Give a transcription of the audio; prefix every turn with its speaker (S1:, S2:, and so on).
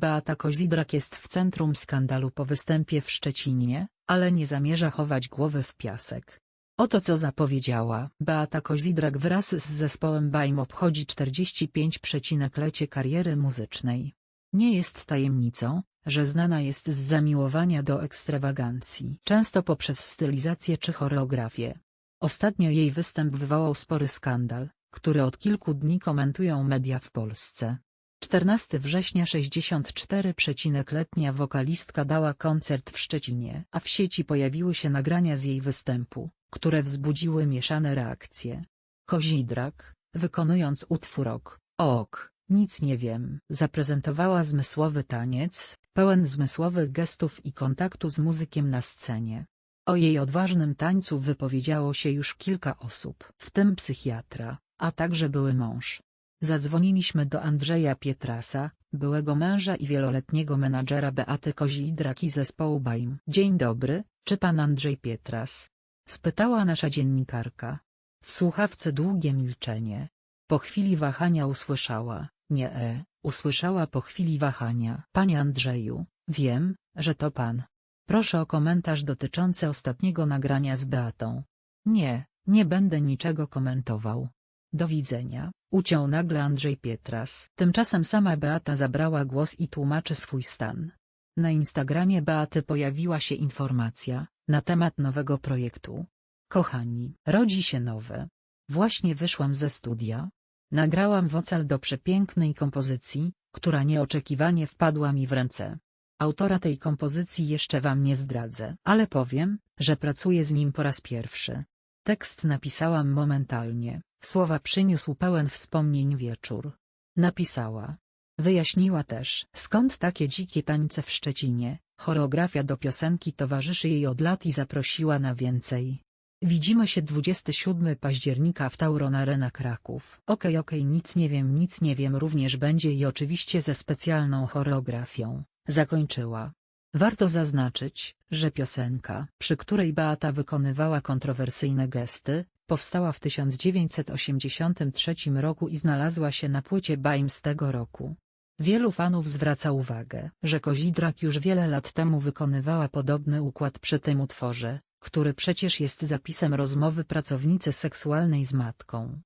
S1: Beata Kozidrak jest w centrum skandalu po występie w Szczecinie, ale nie zamierza chować głowy w piasek. Oto co zapowiedziała. Beata Kozidrak wraz z zespołem BAIM obchodzi 45-lecie kariery muzycznej. Nie jest tajemnicą, że znana jest z zamiłowania do ekstrawagancji, często poprzez stylizację czy choreografię. Ostatnio jej występ wywołał spory skandal, który od kilku dni komentują media w Polsce. 14 września 64-letnia wokalistka dała koncert w Szczecinie, a w sieci pojawiły się nagrania z jej występu, które wzbudziły mieszane reakcje. Kozidrak, wykonując utwór Ok, Ok, nic nie wiem, zaprezentowała zmysłowy taniec, pełen zmysłowych gestów i kontaktu z muzykiem na scenie. O jej odważnym tańcu wypowiedziało się już kilka osób, w tym psychiatra, a także były mąż. Zadzwoniliśmy do Andrzeja Pietrasa, byłego męża i wieloletniego menadżera Beaty Kozidrak i zespołu BAIM. Dzień dobry, czy pan Andrzej Pietras? Spytała nasza dziennikarka. W słuchawce długie milczenie. Po chwili wahania usłyszała, nie e, usłyszała po chwili wahania. Panie Andrzeju, wiem, że to pan. Proszę o komentarz dotyczący ostatniego nagrania z Beatą. Nie, nie będę niczego komentował. Do widzenia, uciął nagle Andrzej Pietras. Tymczasem sama Beata zabrała głos i tłumaczy swój stan. Na Instagramie Beaty pojawiła się informacja, na temat nowego projektu. Kochani, rodzi się nowe. Właśnie wyszłam ze studia. Nagrałam wocal do przepięknej kompozycji, która nieoczekiwanie wpadła mi w ręce. Autora tej kompozycji jeszcze wam nie zdradzę, ale powiem, że pracuję z nim po raz pierwszy. Tekst napisałam momentalnie, słowa przyniósł pełen wspomnień wieczór. Napisała. Wyjaśniła też, skąd takie dzikie tańce w Szczecinie, choreografia do piosenki towarzyszy jej od lat i zaprosiła na więcej. Widzimy się 27 października w Tauron Arena Kraków. Okej okay, okej okay, nic nie wiem nic nie wiem również będzie i oczywiście ze specjalną choreografią, zakończyła. Warto zaznaczyć, że piosenka, przy której Beata wykonywała kontrowersyjne gesty, powstała w 1983 roku i znalazła się na płycie Baim z tego roku. Wielu fanów zwraca uwagę, że Kozidrak już wiele lat temu wykonywała podobny układ przy tym utworze, który przecież jest zapisem rozmowy pracownicy seksualnej z matką.